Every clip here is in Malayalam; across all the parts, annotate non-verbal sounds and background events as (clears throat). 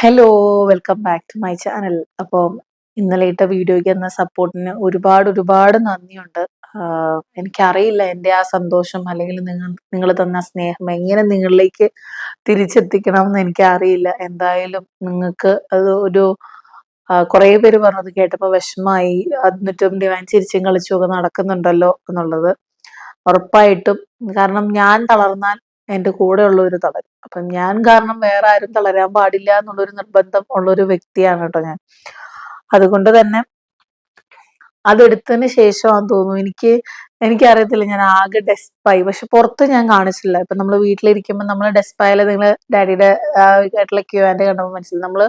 Hello welcome back to my channel അപ്പോൾ ഇന്നലെ ഇട്ട വീഡിയോയ്ക്ക് എന്ന സപ്പോർട്ടിന് ഒരുപാട് ഒരുപാട് നന്ദിയുണ്ട്. എനിക്കറിയില്ല എന്റെ ആ സന്തോഷം അല്ലെങ്കിൽ നിങ്ങൾ നിങ്ങൾ തന്ന സ്നേഹം എങ്ങനെ നിങ്ങളിലേക്ക് തിരിച്ചെത്തിക്കണം എന്ന് എനിക്കറിയില്ല. എന്തായാലും നിങ്ങൾക്ക് അത് ഒരു കുറേ പേര് പറഞ്ഞത് കേട്ടപ്പോൾ വിഷമായി എന്നിട്ടും ഡിവൈൻ ചിരിച്ചും കളിച്ചും ഒക്കെ നടക്കുന്നുണ്ടല്ലോ എന്നുള്ളത് ഉറപ്പായിട്ടും. കാരണം ഞാൻ തളർന്നാൽ എന്റെ കൂടെ ഉള്ളവർ തളരും. അപ്പം ഞാൻ കാരണം വേറെ ആരും തളരാൻ പാടില്ല എന്നുള്ളൊരു നിർബന്ധം ഉള്ളൊരു വ്യക്തിയാണ് കേട്ടോ ഞാൻ. അതുകൊണ്ട് തന്നെ അതെടുത്തതിന് ശേഷമാണെന്ന് തോന്നുന്നു. എനിക്ക് എനിക്കറിയത്തില്ല ഞാൻ ആകെ ഡെസ്പായി പക്ഷെ പുറത്ത് ഞാൻ കാണിച്ചില്ല ഇപ്പൊ നമ്മൾ വീട്ടിലിരിക്കുമ്പോൾ നമ്മൾ ഡെസ്പായാലും നിങ്ങൾ ഡാഡിയുടെ ആയിട്ടുള്ള ക്യൂ ആൻഡ് കണ്ടപ്പോൾ മനസ്സിലായി. നമ്മൾ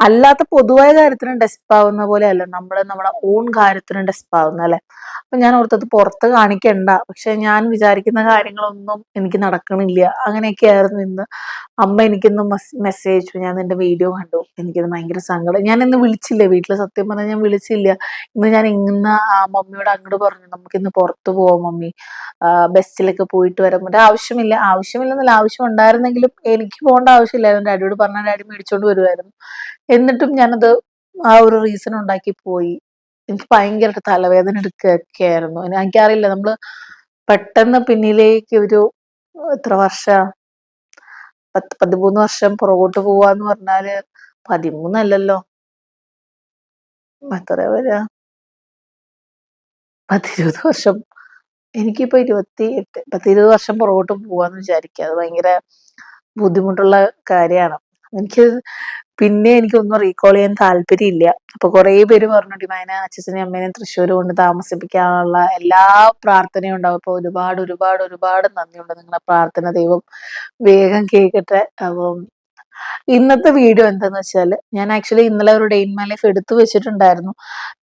അല്ലാത്ത പൊതുവായ കാര്യത്തിനും ഡെസ്പ് ആവുന്ന പോലെ അല്ല നമ്മൾ നമ്മുടെ ഓൺ കാര്യത്തിനും ഡെസ്പ് ആവുന്ന അല്ലെ? അപ്പൊ ഞാൻ ഓർത്തത് പുറത്ത് കാണിക്കണ്ട. പക്ഷെ ഞാൻ വിചാരിക്കുന്ന കാര്യങ്ങളൊന്നും എനിക്ക് നടക്കണില്ല. അങ്ങനെയൊക്കെ ആയിരുന്നു ഇന്ന്. അമ്മ എനിക്കിന്ന് മെസ്സേജ് അയച്ചു. ഞാൻ നിന്റെ വീഡിയോ കണ്ടു. എനിക്കത് ഭയങ്കര സങ്കടം. ഞാൻ ഇന്ന് വിളിച്ചില്ല. വീട്ടിൽ സത്യം പറഞ്ഞാൽ ഞാൻ വിളിച്ചില്ല. ഇന്ന് ഞാൻ ഇന്ന് മമ്മിയോട് അങ്ങോട്ട് പറഞ്ഞു. നമുക്ക് ഇന്ന് പുറത്തു പോവാം മമ്മി. ബസ്സിലൊക്കെ പോയിട്ട് വരാൻ പറ്റും. ആവശ്യമില്ല. ആവശ്യമില്ലെന്നല്ല. ആവശ്യം ഉണ്ടായിരുന്നെങ്കിലും എനിക്ക് പോകേണ്ട ആവശ്യമില്ലായിരുന്നു. ഡാഡിയോട് പറഞ്ഞാൽ ഡാഡി മേടിച്ചോണ്ട് വരുമായിരുന്നു എന്നിട്ടും ഞാനത് ആ ഒരു റീസൺ ഉണ്ടാക്കി പോയി. എനിക്ക് ഭയങ്കരമായിട്ട് തലവേദന എടുക്കുകയൊക്കെ ആയിരുന്നു എനിക്കറിയില്ല നമ്മൾ പെട്ടെന്ന് പിന്നിലേക്ക് ഒരു എത്ര വർഷ? പത്ത് പതിമൂന്ന് വർഷം പുറകോട്ട് പോവാന്ന് പറഞ്ഞാൽ പതിമൂന്നല്ലല്ലോ എത്ര വരാ പത്തിരുപത് വർഷം. എനിക്കിപ്പോ ഇരുപത്തി എട്ട് പത്തിരുപത് വർഷം പുറകോട്ട് പോവാന്ന് വിചാരിക്കുക. അത് ഭയങ്കര ബുദ്ധിമുട്ടുള്ള കാര്യമാണ്. എനിക്ക് പിന്നെ എനിക്കൊന്നും റീകോൾ ചെയ്യാൻ താല്പര്യമില്ല. അപ്പൊ കുറെ പേര് പറഞ്ഞു ഡിമാനെ അച്ഛനെയും അമ്മേനെയും തൃശ്ശൂർ കൊണ്ട് താമസിപ്പിക്കാനുള്ള എല്ലാ പ്രാർത്ഥനയും ഉണ്ടാവും. അപ്പൊ ഒരുപാട് ഒരുപാട് ഒരുപാട് നന്ദിയുണ്ട് നിങ്ങളുടെ പ്രാർത്ഥന ദൈവം വേഗം കേൾക്കട്ടെ അപ്പം ഇന്നത്തെ വീഡിയോ എന്താന്ന് വെച്ചാൽ ഞാൻ ആക്ച്വലി ഇന്നലെ ഒരു ഡെയിൻ മൈ ലൈഫ് എടുത്തു വെച്ചിട്ടുണ്ടായിരുന്നു.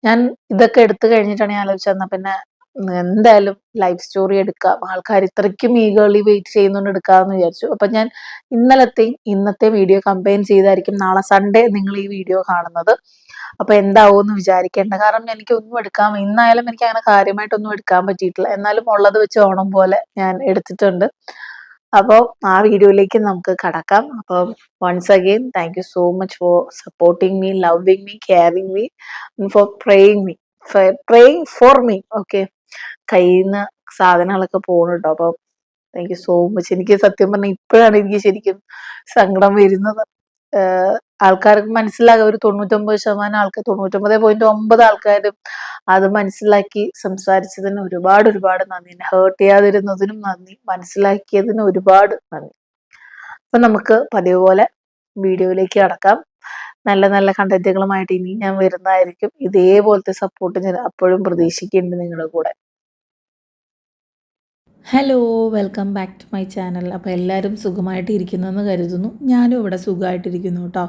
ഞാൻ ഇതൊക്കെ എടുത്തു കഴിഞ്ഞിട്ടാണ് ഞാൻ ആലോചിച്ചത്. പിന്നെ എന്തായാലും ലൈഫ് സ്റ്റോറി എടുക്കാം. ആൾക്കാർ ഇത്രയ്ക്കും ഈഗേളി വെയിറ്റ് ചെയ്യുന്നുണ്ട് എടുക്കാമെന്ന് വിചാരിച്ചു. അപ്പൊ ഞാൻ ഇന്നലത്തെയും ഇന്നത്തെ വീഡിയോ കമ്പൈൻ ചെയ്തായിരിക്കും നാളെ സൺഡേ നിങ്ങൾ ഈ വീഡിയോ കാണുന്നത്. അപ്പൊ എന്താവും എന്ന് വിചാരിക്കേണ്ട. കാരണം എനിക്ക് ഒന്നും എടുക്കാൻ ഇന്നായാലും എനിക്ക് അങ്ങനെ കാര്യമായിട്ടൊന്നും എടുക്കാൻ പറ്റിയിട്ടില്ല. എന്നാലും ഉള്ളത് വെച്ച് ഓണം പോലെ ഞാൻ എടുത്തിട്ടുണ്ട്. അപ്പോൾ ആ വീഡിയോയിലേക്ക് നമുക്ക് കടക്കാം. അപ്പോൾ once again thank you so much for supporting me loving me caring me for praying me praying for me okay കയ്യിൽ നിന്ന് സാധനങ്ങളൊക്കെ പോകുന്നുണ്ടോ അപ്പൊ താങ്ക് യു സോ മച്ച് എനിക്ക് സത്യം പറഞ്ഞാൽ ഇപ്പോഴാണ് എനിക്ക് ശരിക്കും സങ്കടം വരുന്നത്. ആൾക്കാർക്ക് മനസ്സിലാകാം. ഒരു തൊണ്ണൂറ്റൊമ്പത് ശതമാനം ആൾക്കാർ തൊണ്ണൂറ്റൊമ്പത് പോയിന്റ് ഒമ്പത് ആൾക്കാരും അത് മനസ്സിലാക്കി സംസാരിച്ചതിന് ഒരുപാട് ഒരുപാട് നന്ദി. എന്നെ ഹേർട്ട് ചെയ്യാതിരുന്നതിനും നന്ദി. മനസ്സിലാക്കിയതിന് ഒരുപാട് നന്ദി. അപ്പൊ നമുക്ക് പതിവ് പോലെ വീഡിയോയിലേക്ക് കടക്കാം. നല്ല നല്ല കണ്ടന്റുകളുമായിട്ട് ഇനി ഞാൻ വരുന്നതായിരിക്കും. ഇതേപോലത്തെ സപ്പോർട്ട് ഞാൻ അപ്പോഴും പ്രതീക്ഷിക്കുന്നുണ്ട് നിങ്ങളുടെ കൂടെ. Hello welcome back to my channel അപ്പോൾ എല്ലാവരും സുഖമായിട്ട് ഇരിക്കുന്നെന്ന് കരുതുന്നു. ഞാനും ഇവിടെ സുഖമായിട്ടിരിക്കുന്നു കേട്ടോ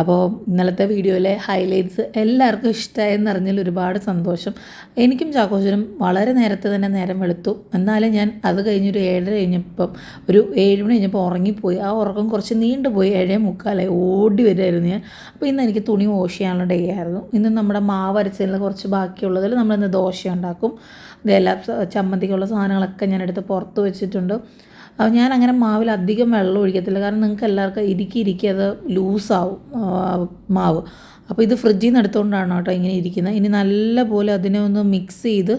അപ്പോൾ ഇന്നലത്തെ വീഡിയോയിലെ ഹൈലൈറ്റ്സ് എല്ലാവർക്കും ഇഷ്ടമായെന്ന് അറിഞ്ഞാൽ ഒരുപാട് സന്തോഷം. എനിക്കും ചാക്കോച്ചനും വളരെ നേരത്തെ തന്നെ നേരം വെളുത്തു. എന്നാലും ഞാൻ അത് കഴിഞ്ഞൊരു ഏഴര കഴിഞ്ഞപ്പം ഒരു ഏഴ് മണി കഴിഞ്ഞപ്പോൾ ഉറങ്ങിപ്പോയി. ആ ഉറക്കം കുറച്ച് നീണ്ടുപോയി ഏഴേ മുക്കാലായി. ഓടി വരുമായിരുന്നു ഞാൻ. അപ്പോൾ ഇന്ന് എനിക്ക് തുണി വാഷ് ചെയ്യാനുള്ള ഡേ ആയിരുന്നു. ഇന്ന് നമ്മുടെ മാവ് അരച്ചതിൽ കുറച്ച് ബാക്കിയുള്ളതിൽ നമ്മളിന്ന് ദോശ ഉണ്ടാക്കും. ഇതെല്ലാം ചമ്മന്തിക്കുള്ള സാധനങ്ങളൊക്കെ ഞാൻ എടുത്ത് പുറത്ത് വെച്ചിട്ടുണ്ട്. ഞാൻ അങ്ങനെ മാവിൽ അധികം വെള്ളം ഒഴിക്കത്തില്ല. കാരണം നിങ്ങൾക്ക് എല്ലാവർക്കും ഇരിക്കി ഇരിക്കി അത് ലൂസാവും മാവ്. അപ്പോൾ ഇത് ഫ്രിഡ്ജിൽ നിന്ന് എടുത്തുകൊണ്ടാണ് കേട്ടോ ഇങ്ങനെ ഇരിക്കുന്നത് ഇനി നല്ല പോലെ അതിനെ ഒന്ന് മിക്സ് ചെയ്ത്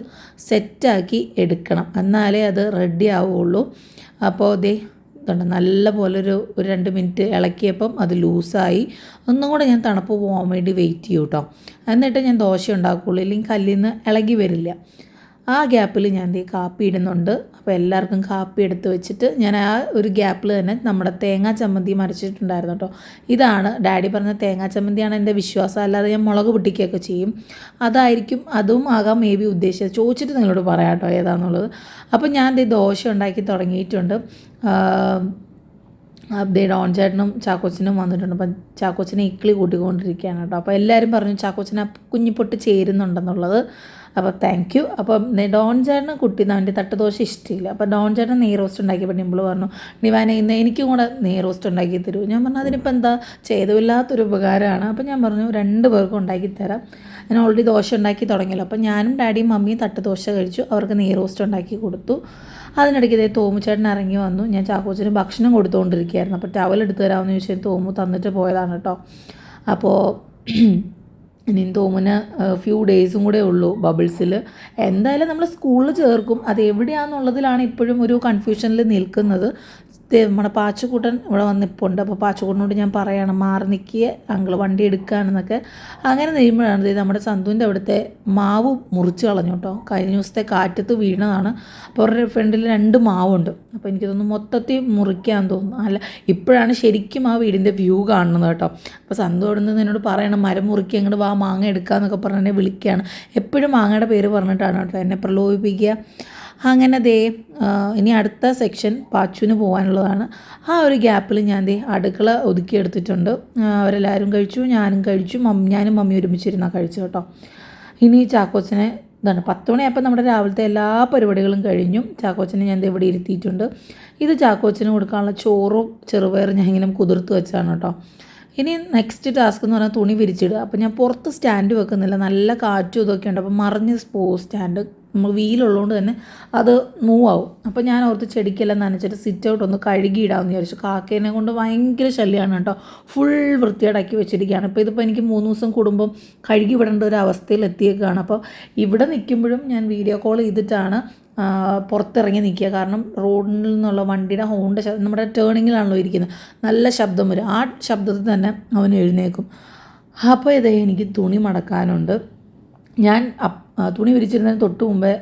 സെറ്റാക്കി എടുക്കണം. എന്നാലേ അത് റെഡി ആവുള്ളൂ. അപ്പോൾ ദേ ഇതുണ്ട്. നല്ല പോലെ ഒരു രണ്ട് മിനിറ്റ് ഇളക്കിയപ്പം അത് ലൂസായി. ഒന്നും കൂടെ ഞാൻ തണുപ്പ് പോകാൻ വേണ്ടി വെയിറ്റ് ചെയ്യൂട്ടോ. എന്നിട്ട് ഞാൻ ദോശ ഉണ്ടാക്കുകയുള്ളൂ ഇല്ലെങ്കിൽ കല്ലിൽ നിന്ന് ഇളകി വരില്ല. ആ ഗ്യാപ്പിൽ ഞാൻ ഈ കാപ്പി ഇടുന്നുണ്ട്. അപ്പോൾ എല്ലാവർക്കും കാപ്പി എടുത്ത് വെച്ചിട്ട് ഞാൻ ആ ഒരു ഗ്യാപ്പിൽ തന്നെ നമ്മുടെ തേങ്ങാ ചമ്മന്തി മറിച്ചിട്ടുണ്ടായിരുന്നു കേട്ടോ ഇതാണ് ഡാഡി പറഞ്ഞ തേങ്ങാ ചമ്മന്തിയാണ് എന്റെ വിശ്വാസം. അല്ലാതെ ഞാൻ മുളക് പൊട്ടിക്കുകയൊക്കെ ചെയ്യും. അതായിരിക്കും അതും ആകാം മേ ബി ഉദ്ദേശിച്ചത്. ചോദിച്ചിട്ട് നിങ്ങളോട് പറയാം കേട്ടോ ഏതാണെന്നുള്ളത് അപ്പോൾ ഞാൻ ഈ ദോശ ഉണ്ടാക്കി തുടങ്ങിയിട്ടുണ്ട്. ദേ ഡോൺ ചേട്ടനും ചാക്കോച്ചനും വന്നിട്ടുണ്ട്. അപ്പം ചാക്കോച്ചനെ ഇക്കിളി കൂട്ടിക്കൊണ്ടിരിക്കുകയാണ് കേട്ടോ അപ്പോൾ എല്ലാവരും പറഞ്ഞു ചാക്കോച്ചനെ കുഞ്ഞിപ്പൊട്ട് ചേരുന്നുണ്ടെന്നുള്ളത്. അപ്പോൾ താങ്ക് യു അപ്പം ഡോൺ ചേട്ടന് കുട്ടി അവന്റെ തട്ടുദോശ ഇഷ്ടമില്ല അപ്പോൾ ഡോൺ ചേട്ടൻ നെയ് റോസ്റ്റ് ഉണ്ടാക്കിയപ്പോൾ നിമ്പിൾ പറഞ്ഞു നിവാന ഇന്ന് എനിക്കും കൂടെ നെയ് റോസ്റ്റ് ഉണ്ടാക്കി തരൂ. ഞാൻ പറഞ്ഞു അതിനിപ്പോൾ എന്താ? ചെയ്തുമില്ലാത്തൊരു ഉപകാരമാണ്. അപ്പോൾ ഞാൻ പറഞ്ഞു രണ്ട് പേർക്കും ഉണ്ടാക്കി തരാം. ഞാൻ ഓൾറെഡി ദോശ ഉണ്ടാക്കി തുടങ്ങിയല്ലോ. അപ്പോൾ ഞാനും ഡാഡിയും മമ്മിയും തട്ടുദോശ കഴിച്ചു അവർക്ക് നെയ് റോസ്റ്റ് ഉണ്ടാക്കി കൊടുത്തു. അതിനിടയ്ക്ക് ഇതേ തോമുച്ചേട്ടൻ ഇറങ്ങി വന്നു. ഞാൻ ചാക്കോച്ചന് ഭക്ഷണം കൊടുത്തുകൊണ്ടിരിക്കുകയായിരുന്നു അപ്പോൾ ടവൽ എടുത്തു തരാമെന്ന് ചോദിച്ചാൽ തോമു തന്നിട്ട് പോയതാണ് കേട്ടോ അപ്പോൾ ഇനിയും തോമന ഫ്യൂ ഡേയ്സും കൂടെ ഉള്ളൂ ബബിൾസിൽ എന്തായാലും നമ്മൾ സ്കൂളിൽ ചേർക്കും. അത് എവിടെയാണെന്നുള്ളതിലാണ് ഇപ്പോഴും ഒരു കൺഫ്യൂഷനിൽ നിൽക്കുന്നത്. നമ്മുടെ പാച്ചുകൂട്ടൻ ഇവിടെ വന്നിപ്പുണ്ട്. അപ്പോൾ പാച്ചുകൂട്ടനോട് ഞാൻ പറയണം മാറി നിൽക്കിയ അങ്കിൾ വണ്ടി എടുക്കുകയാണെന്നൊക്കെ അങ്ങനെ നെയ്യുമ്പോഴാണ് ദേ നമ്മുടെ സന്തുവിന്റെ അവിടുത്തെ മാവ് മുറിച്ച് കളഞ്ഞു കേട്ടോ. കഴിഞ്ഞ ദിവസത്തെ കാറ്റത്ത് വീണതാണ്. അപ്പോൾ അവരുടെ ഫ്രണ്ടിൽ രണ്ട് മാവുണ്ട്. അപ്പോൾ എനിക്ക് തോന്നുന്നു മൊത്തത്തിൽ മുറിക്കാൻ തോന്നുന്നു. അല്ല ഇപ്പോഴാണ് ശരിക്കും ആ വീടിന്റെ വ്യൂ കാണുന്നത് കേട്ടോ. അപ്പോൾ സന്തു അവിടെ നിന്ന് എന്നോട് പറയണം മരം മുറിക്കുക അങ്ങോട്ട് വാ മാങ്ങ എടുക്കാമെന്നൊക്കെ പറഞ്ഞ് എന്നെ വിളിക്കുകയാണ് എപ്പോഴും മാങ്ങയുടെ പേര് പറഞ്ഞിട്ടാണ് കേട്ടോ. എന്നെ പ്രലോഭിപ്പിക്കുക. അങ്ങനെ ദേ ഇനി അടുത്ത സെക്ഷൻ പാച്ചുവിന് പോകാനുള്ളതാണ്. ആ ഒരു ഗ്യാപ്പിൽ ഞാൻ ദേ അടുക്കള ഒതുക്കിയെടുത്തിട്ടുണ്ട് അവരെല്ലാവരും കഴിച്ചു ഞാനും കഴിച്ചു മമ്മി ഞാനും മമ്മി ഒരുമിച്ചിരുന്നാണ് കഴിച്ചു കേട്ടോ. ഇനി ചാക്കോച്ചനെ ഇതാണ് പത്ത് മണിയായപ്പോൾ നമ്മുടെ രാവിലത്തെ എല്ലാ പരിപാടികളും കഴിഞ്ഞു. ചാക്കോച്ചനെ ഞാൻ ഇവിടെ ഇരുത്തിയിട്ടുണ്ട്. ഇത് ചാക്കോച്ചന് കൊടുക്കാനുള്ള ചോറും ചെറുപയറും ഞാൻ ഇങ്ങനെ കുതിർത്ത് വെച്ചാണ് കേട്ടോ. ഇനി നെക്സ്റ്റ് ടാസ്ക് എന്ന് പറഞ്ഞാൽ തുണി വിരിച്ചിടുക. അപ്പോൾ ഞാൻ പുറത്ത് സ്റ്റാൻഡ് വെക്കുന്നില്ല. നല്ല കാറ്റും ഇതൊക്കെ ഉണ്ട്. അപ്പോൾ മറിഞ്ഞ് പോ സ്റ്റാൻഡ് നമ്മൾ വീലുള്ളതുകൊണ്ട് തന്നെ അത് മൂവ് ആവും അപ്പോൾ ഞാൻ ഓർത്ത് ചെടിക്കെല്ലാം നനച്ചിട്ട് സിറ്റ് ഔട്ട് ഒന്ന് കഴുകിയിടാമെന്ന് വിചാരിച്ചു. കാക്കേനെ കൊണ്ട് ഭയങ്കര ശല്യമാണ് കേട്ടോ. ഫുൾ വൃത്തിയേടാക്കി വെച്ചിരിക്കുകയാണ് ഇപ്പോൾ ഇതിപ്പോൾ എനിക്ക് മൂന്ന് ദിവസം കൂടുമ്പം കഴുകി വിടേണ്ട ഒരു അവസ്ഥയിൽ അപ്പോൾ ഇവിടെ നിൽക്കുമ്പോഴും ഞാൻ വീഡിയോ കോൾ ചെയ്തിട്ടാണ് പുറത്തിറങ്ങി നിൽക്കുക. കാരണം റോഡിൽ നിന്നുള്ള വണ്ടിയുടെ ഹോണിന്റെ ശബ്ദം നമ്മുടെ ടേണിങ്ങിലാണല്ലോ ഇരിക്കുന്നത്. നല്ല ശബ്ദം വരും. ആ ശബ്ദത്തിൽ തന്നെ അവൻ എഴുന്നേക്കും അപ്പോൾ ഇതേ എനിക്ക് തുണി മടക്കാനുണ്ട്. ഞാൻ തുണി വിരിച്ചിരുന്നതിന് തൊട്ട് മുമ്പേ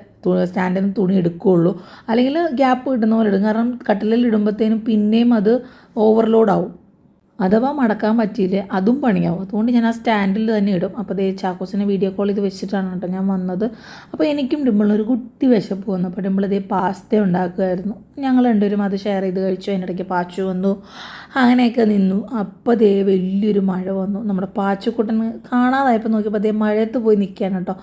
സ്റ്റാൻഡിൽ നിന്ന് തുണി എടുക്കുകയുള്ളൂ അല്ലെങ്കിൽ ഗ്യാപ്പ് കിട്ടുന്ന പോലെ ഇടും കാരണം കട്ടിലിൽ ഇടുമ്പോഴത്തേനും പിന്നെയും അത് ഓവർലോഡാവും അഥവാ മടക്കാൻ പറ്റിയില്ല അതും പണിയാവും. അതുകൊണ്ട് ഞാൻ ആ സ്റ്റാൻഡിൽ തന്നെ ഇടും. അപ്പോൾ ദേ ചാക്കോസിനെ വീഡിയോ കോൾ ചെയ്ത് വെച്ചിട്ടാണ് കേട്ടോ ഞാൻ വന്നത്. അപ്പോൾ എനിക്കും ഡിമ്പിളിനൊരു കുട്ടി വിശപ്പ് വന്നു. അപ്പോൾ ഡിമ്പിൾ ഇതേ പാസ്ത ഉണ്ടാക്കുമായിരുന്നു ഞങ്ങൾ രണ്ടുപേരും അത് ഷെയർ ചെയ്ത് കഴിച്ചു. അതിനിടയ്ക്ക് പാച്ചു വന്നു. അങ്ങനെയൊക്കെ നിന്നു. അപ്പോൾ ദേ വലിയൊരു മഴ വന്നു. നമ്മുടെ പാച്ചുക്കുട്ടന് കാണാതായപ്പോൾ നോക്കിയപ്പോൾ അതേ മഴയത്ത് പോയി നിൽക്കാൻ കേട്ടോ.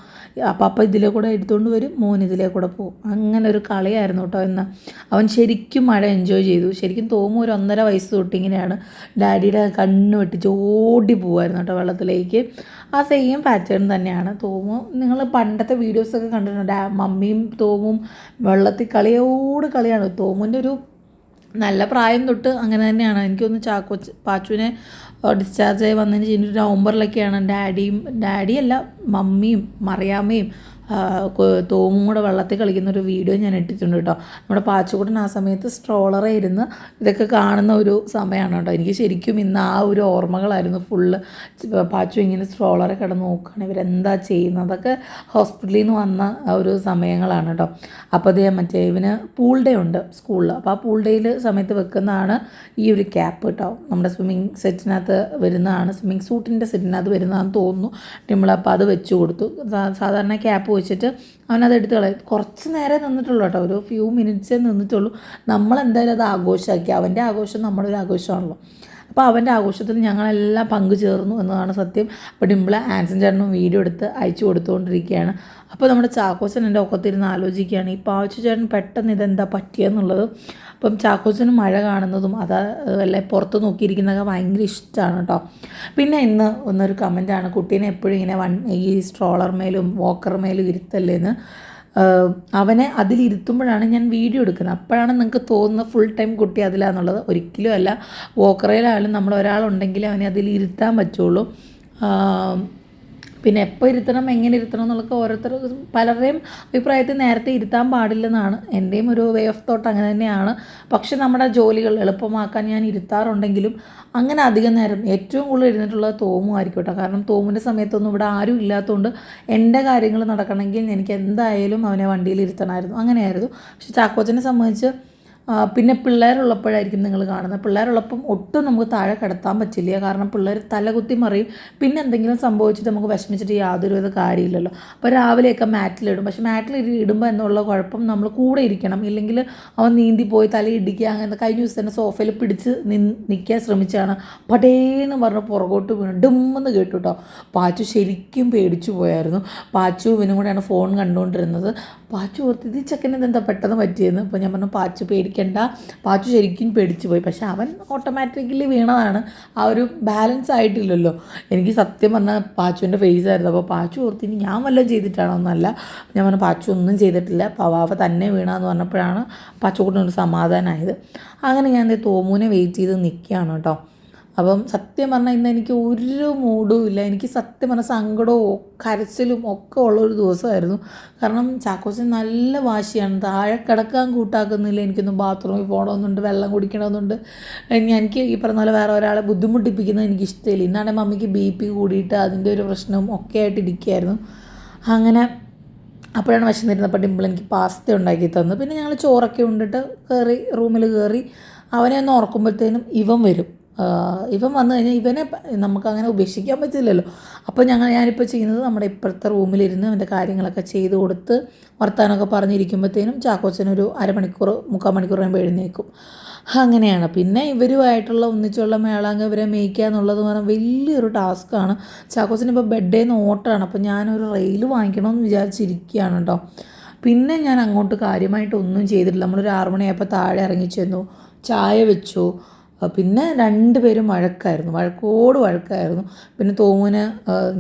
അപ്പം അപ്പം ഇതിലെ കൂടെ എടുത്തുകൊണ്ട് വരും മോൻ ഇതിലെ കൂടെ പോകും അങ്ങനെ ഒരു കളിയായിരുന്നു കേട്ടോ എന്ന് അവൻ ശരിക്കും മഴ എൻജോയ് ചെയ്തു. ശരിക്കും തോമു ഒരു ഒന്നര വയസ്സ് തൊട്ട് ഇങ്ങനെയാണ് ഡാഡിയുടെ കണ്ണ് വെട്ടിച്ച് ഓടി പോകുമായിരുന്നു കേട്ടോ വെള്ളത്തിലേക്ക്. ആ സെയിം പാറ്റേൺ തന്നെയാണ്. തോമു നിങ്ങൾ പണ്ടത്തെ വീഡിയോസൊക്കെ കണ്ടിട്ടുണ്ട്? മമ്മിയും തോമും വെള്ളത്തിൽ കളിയോട് കളിയാണ്. തോമുന്റെ ഒരു നല്ല പ്രായം തൊട്ട് അങ്ങനെ തന്നെയാണ്. എനിക്കൊന്ന് ചാക്കോ പാച്ചുവിനെ ഡിസ്ചാർജ് ആയി വന്നതിന് ശേഷം നവംബറിലൊക്കെയാണ് ഡാഡിയും ഡാഡിയല്ല മമ്മിയും മറിയാമ്മയും തോമും കൂടെ വെള്ളത്തിൽ കളിക്കുന്ന ഒരു വീഡിയോ ഞാൻ ഇട്ടിട്ടുണ്ട് കേട്ടോ. നമ്മുടെ പാച്ചുകൂടൻ ആ സമയത്ത് സ്ട്രോളറെ ഇരുന്ന് ഇതൊക്കെ കാണുന്ന ഒരു സമയമാണ് കേട്ടോ. എനിക്ക് ശരിക്കും ഇന്ന് ആ ഒരു ഓർമ്മകളായിരുന്നു ഫുള്ള് പാച്ചു ഇങ്ങനെ സ്ട്രോളറെ കിടന്ന് നോക്കുകയാണ്. ഇവരെന്താ ചെയ്യുന്നത്? അതൊക്കെ ഹോസ്പിറ്റലിൽ നിന്ന് വന്ന ഒരു സമയങ്ങളാണ് കേട്ടോ. അപ്പോൾ അതേ മറ്റേ ഇവന് പൂൾ ഡേ ഉണ്ട് സ്കൂളിൽ അപ്പോൾ ആ പൂൾ ഡേയിൽ സമയത്ത് വെക്കുന്നതാണ് ഈ ഒരു ക്യാപ്പ് കേട്ടോ. നമ്മുടെ സ്വിമ്മിങ് സെറ്റിനകത്ത് വരുന്നതാണ് സ്വിമ്മിങ് സൂട്ടിന്റെ സെറ്റിനകത്ത് വരുന്നതാണെന്ന് തോന്നുന്നു. നമ്മൾ അപ്പോൾ അത് വെച്ച് കൊടുത്തു. സാധാരണ ക്യാപ്പ് വെച്ചിട്ട് അവനത് എടുത്ത് കളയും. കുറച്ച് നേരം നിന്നിട്ടുള്ളൂ കേട്ടോ. ഒരു ഫ്യൂ മിനിറ്റ്സേ നിന്നിട്ടുള്ളൂ. നമ്മളെന്തായാലും അത് ആഘോഷമാക്കി. അവന്റെ ആഘോഷം നമ്മുടെ ഒരു ആഘോഷമാണല്ലോ. അപ്പോൾ അവന്റെ ആഘോഷത്തിൽ ഞങ്ങളെല്ലാം പങ്കു ചേർന്നു എന്നതാണ് സത്യം. അപ്പോൾ ഡിമ്പിൾ ആൻസൻ ചേട്ടനും വീഡിയോ എടുത്ത് അയച്ചു കൊടുത്തുകൊണ്ടിരിക്കുകയാണ്. അപ്പോൾ നമ്മുടെ ചാക്കോച്ചൻ എന്റെ ഒക്കത്തിരുന്ന് ആലോചിക്കുകയാണ്. ഈ പാവച്ചു ചേട്ടൻ പെട്ടെന്ന് ഇതെന്താ പറ്റിയെന്നുള്ളത്. അപ്പം ചാക്കോച്ചന് മഴ കാണുന്നതും അത് അല്ലെ പുറത്ത് നോക്കിയിരിക്കുന്നതൊക്കെ ഭയങ്കര ഇഷ്ടമാണ് കേട്ടോ. പിന്നെ ഇന്ന് ഒന്നൊരു കമന്റാണ് കുട്ടീനെ എപ്പോഴും ഇങ്ങനെ വൺ ഈ സ്ട്രോളർ മേലും വോക്കർ മേലും ഇരുത്തല്ലേന്ന്. അവനെ അതിലിരുത്തുമ്പോഴാണ് ഞാൻ വീഡിയോ എടുക്കുന്നത്. അപ്പോഴാണ് നിങ്ങൾക്ക് തോന്നുന്നത് ഫുൾ ടൈം കുട്ടി അതിലാന്നുള്ളത്. ഒരിക്കലും അല്ല. വോക്കറയിലായാലും നമ്മൾ ഒരാളുണ്ടെങ്കിൽ അവനെ അതിലിരുത്താൻ പറ്റുള്ളൂ. പിന്നെ എപ്പോൾ ഇരുത്തണം എങ്ങനെ ഇരുത്തണം എന്നുള്ളതൊക്കെ ഓരോരുത്തർ പലരുടെയും അഭിപ്രായത്തിൽ നേരത്തെ ഇരുത്താൻ പാടില്ലെന്നാണ്. എന്റെയും ഒരു വേ ഓഫ് തോട്ട് അങ്ങനെ തന്നെയാണ്. പക്ഷെ നമ്മുടെ ജോലികൾ എളുപ്പമാക്കാൻ ഞാൻ ഇരുത്താറുണ്ടെങ്കിലും അങ്ങനെ അധികം നേരം ഏറ്റവും കൂടുതൽ ഇരുന്നിട്ടുള്ളത് തോമുമായിരിക്കും കേട്ടോ. കാരണം തോമിന്റെ സമയത്തൊന്നും ഇവിടെ ആരും ഇല്ലാത്തതുകൊണ്ട് എന്റെ കാര്യങ്ങൾ നടക്കണമെങ്കിൽ എനിക്ക് എന്തായാലും അവനെ വണ്ടിയിൽ ഇരുത്തണമായിരുന്നു. അങ്ങനെയായിരുന്നു. പക്ഷെ ചാക്കോച്ചനെ സംബന്ധിച്ച് പിന്നെ പിള്ളേരുള്ളപ്പോഴായിരിക്കും നിങ്ങൾ കാണുന്നത്. പിള്ളേരുള്ളപ്പം ഒട്ടും നമുക്ക് താഴെ കിടത്താൻ പറ്റില്ല. കാരണം പിള്ളേർ തലകുത്തി മറിയും. പിന്നെ എന്തെങ്കിലും സംഭവിച്ചിട്ട് നമുക്ക് വിഷമിച്ചിട്ട് യാതൊരു വിധ കാര്യമില്ലല്ലോ. അപ്പോൾ രാവിലെയൊക്കെ മാറ്റിലിടും പക്ഷേ മാറ്റിൽ ഇടുമ്പോൾ എന്നുള്ള കുഴപ്പം നമ്മൾ കൂടെ ഇരിക്കണം. ഇല്ലെങ്കിൽ അവൻ നീന്തി പോയി തല ഇടിക്കുക അങ്ങനെ കഴിഞ്ഞ ദിവസം തന്നെ സോഫയിൽ പിടിച്ച് നിൽക്കാൻ ശ്രമിച്ചാണ് പടേന്ന് പറഞ്ഞ് പുറകോട്ട് വീണു ഡുമ്മെന്ന് കേട്ടു കേട്ടോ പാച്ചു ശരിക്കും പേടിച്ചു പോയായിരുന്നു. പാച്ചു ഇവനും കൂടെയാണ് ഫോൺ കണ്ടുകൊണ്ടിരുന്നത്. പാച്ചു ഓർത്ത് ഇത് ചെക്കനെന്താ പെട്ടെന്ന് പറ്റിയെന്ന്? അപ്പോൾ ഞാൻ പറഞ്ഞു പാച്ചു പേടിക്കാൻ പേടിക്കണ്ട. പാച്ചു ശരിക്കും പേടിച്ചു പോയി. പക്ഷെ അവൻ ഓട്ടോമാറ്റിക്കലി വീണതാണ്. ആ ഒരു ബാലൻസ് ആയിട്ടില്ലല്ലോ. എനിക്ക് സത്യം പറഞ്ഞാൽ പാച്ചുവിന്റെ ഫേസ് ആയിരുന്നു. അപ്പോൾ പാച്ചു ഓർത്തിനി ഞാൻ വല്ലതും ചെയ്തിട്ടാണോ എന്നല്ല. ഞാൻ പറഞ്ഞു പാച്ചു ഒന്നും ചെയ്തിട്ടില്ല. പവാവ തന്നെ വീണാന്ന് പറഞ്ഞപ്പോഴാണ് പാച്ചുകൂട്ടിനൊരു സമാധാനമായത് അങ്ങനെ ഞാൻ ദേ തോമുവിനെ വെയിറ്റ് ചെയ്ത് നിൽക്കുകയാണ് കേട്ടോ. അപ്പം സത്യം പറഞ്ഞാൽ ഇന്ന് എനിക്ക് ഒരു മൂഡും ഇല്ല. എനിക്ക് സത്യം പറഞ്ഞാൽ സങ്കടവും കരച്ചിലും ഒക്കെ ഉള്ളൊരു ദിവസമായിരുന്നു. കാരണം ചാക്കോച്ചൻ നല്ല വാശിയാണ്. താഴെ കിടക്കാൻ കൂട്ടാക്കുന്നില്ല. എനിക്കൊന്ന് ബാത്റൂമിൽ പോകണമെന്നുണ്ട് വെള്ളം കുടിക്കണമെന്നുണ്ട്. എനിക്ക് ഈ പറഞ്ഞ പോലെ വേറെ ഒരാളെ ബുദ്ധിമുട്ടിപ്പിക്കുന്നത് എനിക്ക് ഇഷ്ടമില്ല ഇന്നാണ് മമ്മിക്ക് ബി പി കൂടിയിട്ട് അതിന്റെ ഒരു പ്രശ്നവും ഒക്കെ ആയിട്ട് ഇരിക്കുകയായിരുന്നു. അങ്ങനെ അപ്പോഴാണ് വിശന്നിരുന്നപ്പോൾ ഡിമ്പിൾ എനിക്ക് പാസ്ത ഉണ്ടാക്കി തന്നു. പിന്നെ ഞങ്ങൾ ചോറൊക്കെ ഉണ്ടിട്ട് കയറി റൂമിൽ കയറി അവനെ ഒന്ന് ഉറക്കുമ്പോഴത്തേനും ഇവൻ വരും. ഇവൻ വന്നു കഴിഞ്ഞാൽ ഇവനെ നമുക്കങ്ങനെ ഉപേക്ഷിക്കാൻ പറ്റില്ലല്ലോ. അപ്പോൾ ഞങ്ങൾ ഞാനിപ്പോൾ ചെയ്യുന്നത് നമ്മുടെ ഇപ്പോഴത്തെ റൂമിലിരുന്ന് അവന്റെ കാര്യങ്ങളൊക്കെ ചെയ്ത് കൊടുത്ത് വർത്താനമൊക്കെ പറഞ്ഞിരിക്കുമ്പോഴത്തേനും ചാക്കോച്ചനൊരു അരമണിക്കൂർ മുക്കാൽ മണിക്കൂർ കഴിയുമ്പോൾ എഴുന്നേക്കും അങ്ങനെയാണ്. പിന്നെ ഇവരുമായിട്ടുള്ള ഒന്നിച്ചുള്ള മേളാങ്ക ഇവരെ മേയ്ക്കുക എന്നുള്ളത് പറഞ്ഞാൽ വലിയൊരു ടാസ്ക്കാണ്. ചാക്കോച്ചൻ ഇപ്പോൾ ബെഡേ നിന്ന് ഓട്ടമാണ് അപ്പോൾ ഞാനൊരു റെയിൽ വാങ്ങിക്കണമെന്ന് വിചാരിച്ചിരിക്കുകയാണ് കേട്ടോ. പിന്നെ ഞാൻ അങ്ങോട്ട് കാര്യമായിട്ടൊന്നും ചെയ്തിട്ടില്ല. നമ്മളൊരു ആറുമണിയായപ്പോൾ താഴെ ഇറങ്ങി ചെന്നു ചായ വെച്ചു. പിന്നെ രണ്ടുപേരും വഴക്കായിരുന്നു. വഴക്കോട് വഴക്കായിരുന്നു. പിന്നെ തോമുവിന്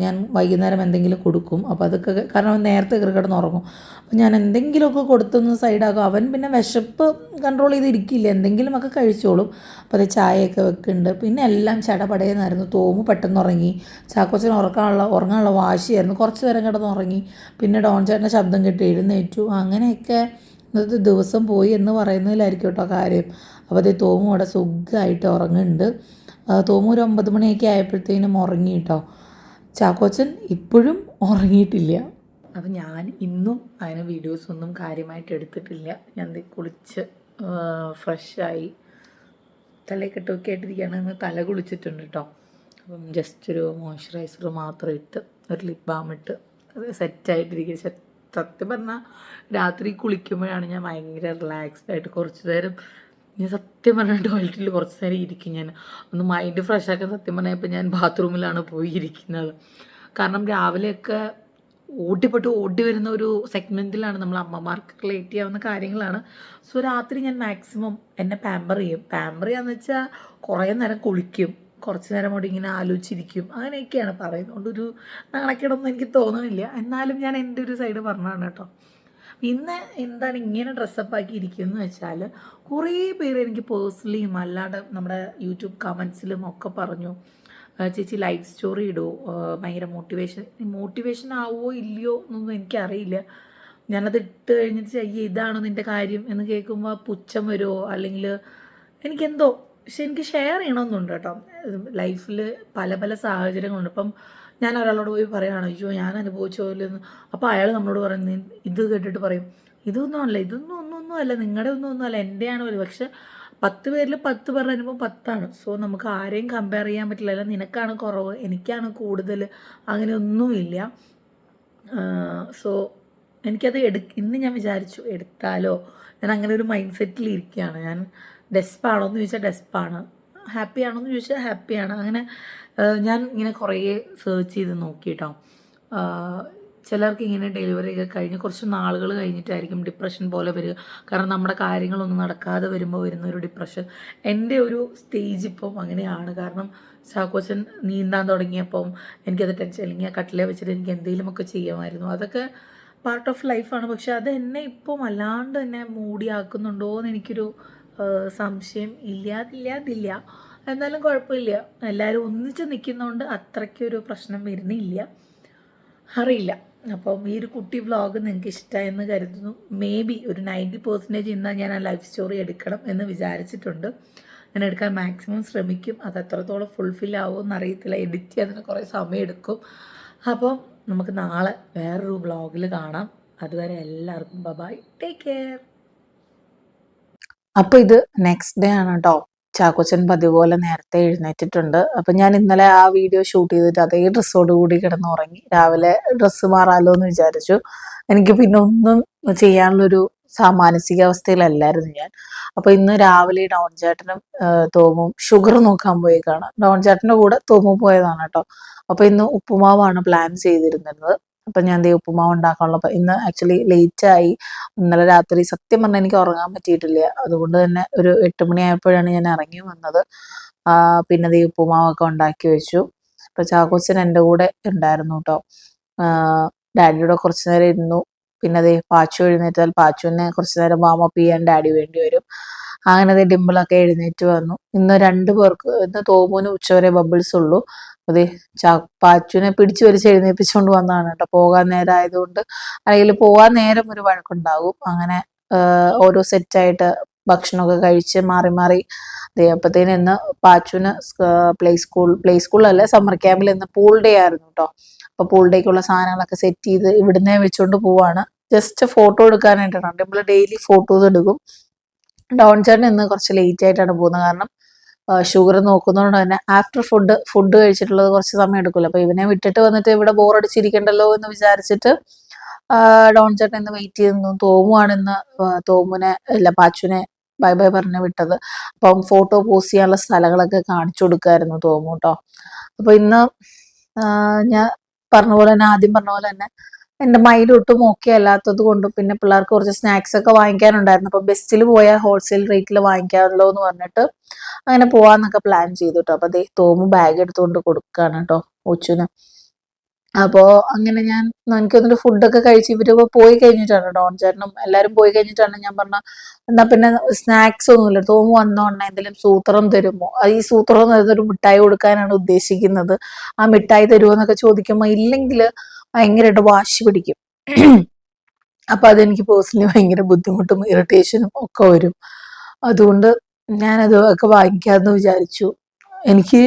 ഞാൻ വൈകുന്നേരം എന്തെങ്കിലും കൊടുക്കും. അപ്പോൾ അതൊക്കെ കാരണം നേരത്തെ കിടന്ന് ഉറങ്ങും. അപ്പോൾ ഞാൻ എന്തെങ്കിലുമൊക്കെ കൊടുത്തൊന്ന് സൈഡാക്കും. അവൻ പിന്നെ വിശപ്പ് കൺട്രോൾ ചെയ്തിരിക്കില്ല. എന്തെങ്കിലുമൊക്കെ കഴിച്ചോളും. അപ്പോൾ അത് ചായയൊക്കെ വെക്കുന്നുണ്ട്. പിന്നെ എല്ലാം ചടപടയെന്നായിരുന്നു തോമു പെട്ടെന്ന് ഉറങ്ങി. ചാക്കോച്ചൻ ഉറക്കാനുള്ള ഉറങ്ങാനുള്ള വാശിയായിരുന്നു. കുറച്ച് നേരം കിടന്ന് ഉറങ്ങി. പിന്നെ ഡോൺ ചേട്ടന്റെ ശബ്ദം കിട്ടി എഴുന്നേറ്റു. അങ്ങനെയൊക്കെ ഇന്നത്തെ ദിവസം പോയി എന്ന് പറയുന്നതിലായിരിക്കും കേട്ടോ കാര്യം. അപ്പോൾ അതേ തോമു അവിടെ സുഖമായിട്ട് ഉറങ്ങുന്നുണ്ട്. തോമു ഒരു ഒമ്പത് മണിയൊക്കെ ആയപ്പോഴത്തേനും ഉറങ്ങി കേട്ടോ. ചാക്കോച്ചൻ ഇപ്പോഴും ഉറങ്ങിയിട്ടില്ല. അപ്പം ഞാൻ ഇന്നും അതിന് വീഡിയോസ് ഒന്നും കാര്യമായിട്ട് എടുത്തിട്ടില്ല. ഞാൻ കുളിച്ച് ഫ്രഷായി തലക്കെട്ടൊക്കെ ആയിട്ടിരിക്കുകയാണ് ഇന്ന് തല കുളിച്ചിട്ടുണ്ട് കേട്ടോ. അപ്പം ജസ്റ്റ് ഒരു മോയ്സ്ചറൈസർ മാത്രം ഇട്ട് ഒരു ലിപ് ബാം ഇട്ട് അത് സെറ്റായിട്ടിരിക്കുക സത്യം പറഞ്ഞാൽ രാത്രി കുളിക്കുമ്പോഴാണ് ഞാൻ ഭയങ്കര റിലാക്സ്ഡ് ആയിട്ട് കുറച്ച് നേരം ഞാൻ സത്യം പറഞ്ഞാൽ ടോയ്ലറ്റിൽ കുറച്ച് നേരം ഇരിക്കും ഞാൻ. ഒന്ന് മൈൻഡ് ഫ്രഷ് ആക്കാൻ സത്യം പറഞ്ഞാൽ ഇപ്പം ഞാൻ ബാത്റൂമിലാണ് പോയി ഇരിക്കുന്നത് കാരണം രാവിലെയൊക്കെ ഓടിപ്പെട്ട് ഓടി വരുന്ന ഒരു സെഗ്മെന്റിലാണ് നമ്മൾ അമ്മമാർക്ക് റിലേറ്റ് ചെയ്യാവുന്ന കാര്യങ്ങളാണ്. സോ രാത്രി ഞാൻ മാക്സിമം എന്നെ പാമ്പർ ചെയ്യും. പാമ്പർ ചെയ്യാന്ന് വെച്ചാൽ കുറേ നേരം കുളിക്കും. കുറച്ച് നേരം കൂടി ഇങ്ങനെ ആലോചിച്ചിരിക്കും. അങ്ങനെയൊക്കെയാണ് പറയുന്നത്. അതുകൊണ്ടൊരു നാണക്കേടൊന്നും എനിക്ക് തോന്നണില്ല. എന്നാലും ഞാൻ എന്റെ ഒരു സൈഡ് പറഞ്ഞതാണ് കേട്ടോ. ഇന്ന് എന്താണ് ഇങ്ങനെ ഡ്രസ്സപ്പ് ആക്കി ഇരിക്കുന്നത് വെച്ചാൽ കുറേ പേര് എനിക്ക് പേഴ്സണലിയും അല്ലാണ്ട് നമ്മുടെ യൂട്യൂബ് കമൻസിലും ഒക്കെ പറഞ്ഞു ചേച്ചി ലൈഫ് സ്റ്റോറി ഇടൂ. ആ, ഭയങ്കര മോട്ടിവേഷൻ മോട്ടിവേഷൻ ആവുമോ ഇല്ലയോ എന്നൊന്നും എനിക്കറിയില്ല. ഞാനത് ഇട്ട് കഴിഞ്ഞിട്ട് അയ്യേ ഇതാണോ നിന്റെ കാര്യം? എന്ന് കേൾക്കുമ്പോൾ പുച്ഛം വരുമോ അല്ലെങ്കിൽ എനിക്കെന്തോ പക്ഷെ എനിക്ക് ഷെയർ ചെയ്യണമെന്നുണ്ട് കേട്ടോ. ലൈഫിൽ പല പല സാഹചര്യങ്ങളുണ്ട്. ഇപ്പം ഞാൻ ഒരാളോട് പോയി പറയുകയാണ് അയ്യോ ഞാൻ അനുഭവിച്ച പോലെ അപ്പോൾ അയാൾ നമ്മളോട് പറയുന്നത് ഇത് കേട്ടിട്ട് പറയും ഇതൊന്നും അല്ല ഇതൊന്നും ഒന്നും ഒന്നും അല്ല നിങ്ങളുടെ ഒന്നും ഒന്നും അല്ല എന്റെയാണ് ഒരു പക്ഷെ പത്ത് പേരിൽ പത്ത് പേരുടെ അനുഭവം പത്താണ്. സോ നമുക്ക് ആരെയും കമ്പയർ ചെയ്യാൻ പറ്റില്ല. അല്ല നിനക്കാണ് കുറവ് എനിക്കാണ് കൂടുതൽ അങ്ങനെയൊന്നുമില്ല സോ എനിക്കത് എടു ഇന്ന് ഞാൻ വിചാരിച്ചു എടുത്താലോ? ഞാൻ അങ്ങനെ ഒരു മൈൻഡ് സെറ്റിൽ ഇരിക്കുകയാണ് ഞാൻ ഡെസ്പാണോ എന്ന് ചോദിച്ചാൽ ഡെസ്പാണ്. ഹാപ്പി ആണോ എന്ന് ചോദിച്ചാൽ ഹാപ്പിയാണ്. അങ്ങനെ ഞാൻ ഇങ്ങനെ കുറേ സെർച്ച് ചെയ്ത് നോക്കിയിട്ടോ ചിലർക്ക് ഇങ്ങനെ ഡെലിവറി ഒക്കെ കഴിഞ്ഞ് കുറച്ച് നാളുകൾ കഴിഞ്ഞിട്ടായിരിക്കും ഡിപ്രഷൻ പോലെ വരിക. കാരണം നമ്മുടെ കാര്യങ്ങളൊന്നും നടക്കാതെ വരുമ്പോൾ വരുന്ന ഒരു ഡിപ്രഷൻ എന്റെ ഒരു സ്റ്റേജ് ഇപ്പം അങ്ങനെയാണ്. കാരണം ചാക്കോച്ചൻ നീന്താൻ തുടങ്ങിയപ്പം എനിക്കത് ടെൻഷൻ അല്ലെങ്കിൽ ആ കട്ടിലെ വെച്ചിട്ട് എനിക്ക് എന്തെങ്കിലുമൊക്കെ ചെയ്യുമായിരുന്നു. അതൊക്കെ പാർട്ട് ഓഫ് ലൈഫാണ് പക്ഷെ അത് എന്നെ ഇപ്പം അല്ലാണ്ട് എന്നെ മൂടിയാക്കുന്നുണ്ടോ എന്ന് എനിക്കൊരു സംശയം ഇല്ലാതില്ലാതില്ല എന്നാലും കുഴപ്പമില്ല. എല്ലാവരും ഒന്നിച്ച് നിൽക്കുന്നതുകൊണ്ട് അത്രയ്ക്കൊരു പ്രശ്നം വരുന്നില്ല. അറിയില്ല. അപ്പം ഈ ഒരു കുട്ടി വ്ളോഗ് നിങ്ങൾക്ക് ഇഷ്ടമായെന്ന് കരുതുന്നു. മേ ബി ഒരു നയന്റി പെർസെന്റേജ് ഇന്നാ ഞാൻ ആ ലൈഫ് സ്റ്റോറി എടുക്കണം എന്ന് വിചാരിച്ചിട്ടുണ്ട്. ഞാൻ എടുക്കാൻ മാക്സിമം ശ്രമിക്കും. അത് എത്രത്തോളം ഫുൾഫിൽ ആവുമെന്ന് അറിയത്തില്ല. എഡിറ്റ് ചെയ്യാൻ കുറേ സമയം എടുക്കും. അപ്പം നമുക്ക് നാളെ വേറൊരു വ്ളോഗിൽ കാണാം. അതുവരെ എല്ലാവർക്കും ബബായ് ടേക്ക് കെയർ അപ്പൊ ഇത് നെക്സ്റ്റ് ഡേ ആണ് കേട്ടോ ചാക്കോച്ചൻ പതിപോലെ പോലെ നേരത്തെ എഴുന്നേറ്റിട്ടുണ്ട്. അപ്പൊ ഞാൻ ഇന്നലെ ആ വീഡിയോ ഷൂട്ട് ചെയ്തിട്ട് അതേ ഡ്രസ്സോട് കൂടി കിടന്ന് ഉറങ്ങി രാവിലെ ഡ്രസ്സ് മാറാലോ എന്ന് വിചാരിച്ചു. എനിക്ക് പിന്നെ ഒന്നും ചെയ്യാനുള്ളൊരു മാനസികാവസ്ഥയിലല്ലായിരുന്നു ഞാൻ. അപ്പൊ ഇന്ന് രാവിലെ ഡോൺ ചേട്ടനും തോമും ഷുഗർ നോക്കാൻ പോയേക്കാണ്. ഡോൺ ചേട്ടന്റെ കൂടെ തോമും പോയതാണ് കേട്ടോ അപ്പൊ ഇന്ന് ഉപ്പുമാവാണ് പ്ലാൻ ചെയ്തിരുന്നത്. അപ്പം ഞാൻ ദേ ഉപ്പുമാവ് ഉണ്ടാക്കാനുള്ള ഇന്ന് ആക്ച്വലി ലേറ്റ് ആയി. ഇന്നലെ രാത്രി സത്യം പറഞ്ഞാൽ എനിക്ക് ഉറങ്ങാൻ പറ്റിയിട്ടില്ല. അതുകൊണ്ട് തന്നെ ഒരു എട്ട് മണിയായപ്പോഴാണ് ഞാൻ ഇറങ്ങി വന്നത്. പിന്നെ ദേ ഉപ്പുമാവൊക്കെ ഉണ്ടാക്കി വെച്ചു. ഇപ്പൊ ചാക്കോച്ചൻ എന്റെ കൂടെ ഉണ്ടായിരുന്നു കേട്ടോ ഡാഡിയുടെ കുറച്ച് നേരം ഇരുന്നു. പിന്നെ അതേ പാച്ചു എഴുന്നേറ്റാൽ പാച്ചുവിനെ കുറച്ച് നേരം വാമപ്പ് ചെയ്യാൻ ഡാഡി വേണ്ടി വരും. അങ്ങനെ ഡിമ്പിളൊക്കെ എഴുന്നേറ്റ് വന്നു. ഇന്ന് രണ്ടു പേർക്ക് ഇന്ന് തോമൂന് ഉച്ചവരെ ബബിൾസ് ഉള്ളൂ. അതെ പാച്ചുവിനെ പിടിച്ചു വലിച്ച് എഴുന്നേപ്പിച്ചുകൊണ്ട് വന്നതാണ് കേട്ടോ. പോകാൻ നേരം ആയതുകൊണ്ട് അല്ലെങ്കിൽ പോകാൻ നേരം ഒരു വഴക്കുണ്ടാകും. അങ്ങനെ ഓരോ സെറ്റായിട്ട് ഭക്ഷണമൊക്കെ കഴിച്ച് മാറി മാറി. അപ്പത്തേന് ഇന്ന് പാച്ചുവിന് പ്ലേ സ്കൂൾ പ്ലേ സ്കൂളല്ല സമ്മർ ക്യാമ്പിൽ ഇന്ന് പൂൾ ഡേ ആയിരുന്നു കേട്ടോ. അപ്പൊ പൂൾ ഡേക്കുള്ള സാധനങ്ങളൊക്കെ സെറ്റ് ചെയ്ത് ഇവിടുന്ന് വെച്ചുകൊണ്ട് പോവാണ്. ജസ്റ്റ് ഫോട്ടോ എടുക്കാനായിട്ടാണ്. നമ്മൾ ഡെയിലി ഫോട്ടോസ് എടുക്കും. ഡോൺ ചേട്ടൻ ഇന്ന് കുറച്ച് ലേറ്റ് ആയിട്ടാണ് പോകുന്നത്. കാരണം ഷുഗർ നോക്കുന്നതുകൊണ്ട് തന്നെ ആഫ്റ്റർ ഫുഡ് ഫുഡ് കഴിച്ചിട്ടുള്ളത് കുറച്ച് സമയം എടുക്കില്ല അപ്പൊ ഇവനെ വിട്ടിട്ട് വന്നിട്ട് ഇവിടെ ബോറടിച്ചിരിക്കണ്ടല്ലോ എന്ന് വിചാരിച്ചിട്ട് ഡോൺ ചേട്ടൻ ഇന്ന് വെയിറ്റ് ചെയ്തു തോമുവാണ് ഇന്ന് തോമുനെ അല്ല പാച്ചുനെ ബൈ ബൈ പറഞ്ഞ് വിട്ടത്. അപ്പം ഫോട്ടോ പോസ്റ്റ് ചെയ്യാനുള്ള സ്ഥലങ്ങളൊക്കെ കാണിച്ചു കൊടുക്കായിരുന്നു തോമു കേട്ടോ അപ്പൊ ഇന്ന് ഞാൻ പറഞ്ഞ പോലെ തന്നെ ആദ്യം പറഞ്ഞ പോലെ തന്നെ എന്റെ മൈൻഡ് ഒട്ടും ഓക്കെ അല്ലാത്തത് കൊണ്ടും പിന്നെ പിള്ളേർക്ക് കുറച്ച് സ്നാക്സ് ഒക്കെ വാങ്ങിക്കാനുണ്ടായിരുന്നു. അപ്പോൾ ബെസ്റ്റിൽ പോയാൽ ഹോൾസെയിൽ റേറ്റിൽ വാങ്ങിക്കാമല്ലോ എന്ന് പറഞ്ഞിട്ട് അങ്ങനെ പോവാന്നൊക്കെ പ്ലാൻ ചെയ്തു കേട്ടോ അപ്പോൾ അതേ തോമു ബാഗ് എടുത്തുകൊണ്ട് കൊടുക്കുകയാണ് കേട്ടോ ഒച്ചുന് അപ്പോൾ അങ്ങനെ ഞാൻ എനിക്ക് തോന്നുന്നു ഫുഡൊക്കെ കഴിച്ച് ഇവർ പോയി കഴിഞ്ഞിട്ടാണ് ഡോൺ ചേട്ടനും എല്ലാവരും പോയി കഴിഞ്ഞിട്ടാണ് ഞാൻ പറഞ്ഞ എന്നാൽ പിന്നെ സ്നാക്സ് ഒന്നുമില്ല. തോമു വന്നോണ്ടെ എന്തെങ്കിലും സൂത്രം തരുമോ? ഈ സൂത്രം എന്ന് പറയുന്നത് ഒരു മിഠായി കൊടുക്കാനാണ് ഉദ്ദേശിക്കുന്നത്. ആ മിഠായി തരുമോ എന്നൊക്കെ ചോദിക്കുമ്പോൾ ഇല്ലെങ്കിൽ ഭയങ്കരമായിട്ട് വാശി പിടിക്കും. അപ്പൊ അതെനിക്ക് പേഴ്സണലി ഭയങ്കര ബുദ്ധിമുട്ടും ഇറിറ്റേഷനും ഒക്കെ വരും. അതുകൊണ്ട് ഞാനത് ഒക്കെ വാങ്ങിക്കാമെന്ന് വിചാരിച്ചു. എനിക്ക്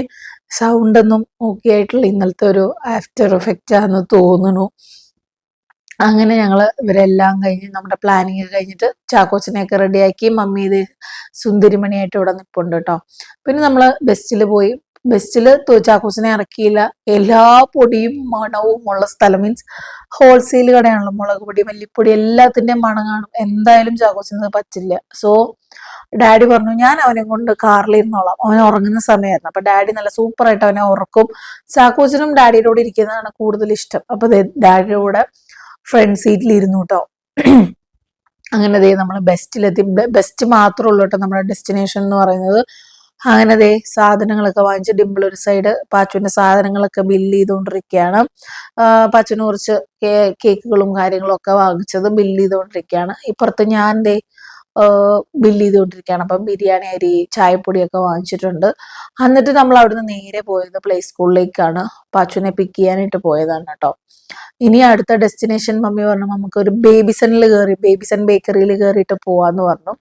സൗണ്ടൊന്നും ഓക്കെ ആയിട്ടുള്ള ഇന്നലത്തെ ഒരു ആഫ്റ്റർ എഫക്റ്റ് ആണെന്ന് തോന്നുന്നു. അങ്ങനെ ഞങ്ങൾ ഇവരെല്ലാം കഴിഞ്ഞ് നമ്മുടെ പ്ലാനിങ് കഴിഞ്ഞിട്ട് ചാക്കോച്ചനെയൊക്കെ റെഡിയാക്കി മമ്മി ഇത് സുന്ദരിമണിയായിട്ട് ഇവിടെ നിൽപ്പുണ്ട് കേട്ടോ പിന്നെ നമ്മൾ ബസ്സിൽ പോയി ബസ്സിൽ തോച്ചാക്കൂസിനെ ഇറക്കിയില്ല. എല്ലാ പൊടിയും മണവും ഉള്ള സ്ഥലം മീൻസ് ഹോൾസെയിൽ കടയാണല്ലോ. മുളക് പൊടി മല്ലിപ്പൊടി എല്ലാത്തിന്റെയും മണം കാണും. എന്തായാലും ചാക്കൂസിന് പറ്റില്ല. സോ ഡാഡി പറഞ്ഞു ഞാൻ അവനെ കൊണ്ട് കാറിൽ ഇരുന്നോളാം. അവൻ ഉറങ്ങുന്ന സമയമായിരുന്നു. അപ്പൊ ഡാഡി നല്ല സൂപ്പർ ആയിട്ട് അവനെ ഉറക്കും. ചാക്കോച്ചനും ഡാഡിയുടെ കൂടെ ഇരിക്കുന്നതാണ് കൂടുതൽ ഇഷ്ടം. അപ്പൊ ഡാഡിയുടെ കൂടെ ഫ്രണ്ട് സീറ്റിൽ ഇരുന്നു കേട്ടോ (clears throat) അങ്ങനെ ദേ നമ്മൾ ബെസ്റ്റിലെത്തി ബെസ്റ്റ് മാത്രമേ കേട്ടോ നമ്മുടെ ഡെസ്റ്റിനേഷൻ എന്ന് പറയുന്നത്. അങ്ങനെ ദേ സാധനങ്ങളൊക്കെ വാങ്ങിച്ച് ഡിമ്പിൾ ഒരു സൈഡ് പാച്ചുവിന്റെ സാധനങ്ങളൊക്കെ ബില്ല് ചെയ്തുകൊണ്ടിരിക്കുകയാണ്. പാച്ചുവിന് കുറച്ച് കേക്കുകളും കാര്യങ്ങളും ഒക്കെ വാങ്ങിച്ചത് ബില്ല് ചെയ്തുകൊണ്ടിരിക്കുകയാണ്. ഇപ്പുറത്ത് ഞാൻ ദേ ബില്ല് ചെയ്തുകൊണ്ടിരിക്കുകയാണ്. അപ്പം ബിരിയാണി അരി ചായപ്പൊടിയൊക്കെ വാങ്ങിച്ചിട്ടുണ്ട്. എന്നിട്ട് നമ്മൾ അവിടുന്ന് നേരെ പോയത് പ്ലേ സ്കൂളിലേക്കാണ്. പാച്ചുവിനെ പിക്ക് ചെയ്യാനായിട്ട് പോയതാണ് കേട്ടോ. ഇനി അടുത്ത ഡെസ്റ്റിനേഷൻ മമ്മി പറഞ്ഞു നമുക്ക് ഒരു ബേബിസണിൽ കയറി ബേബിസൺ ബേക്കറിയിൽ കയറിയിട്ട് പോവാന്ന് പറഞ്ഞു.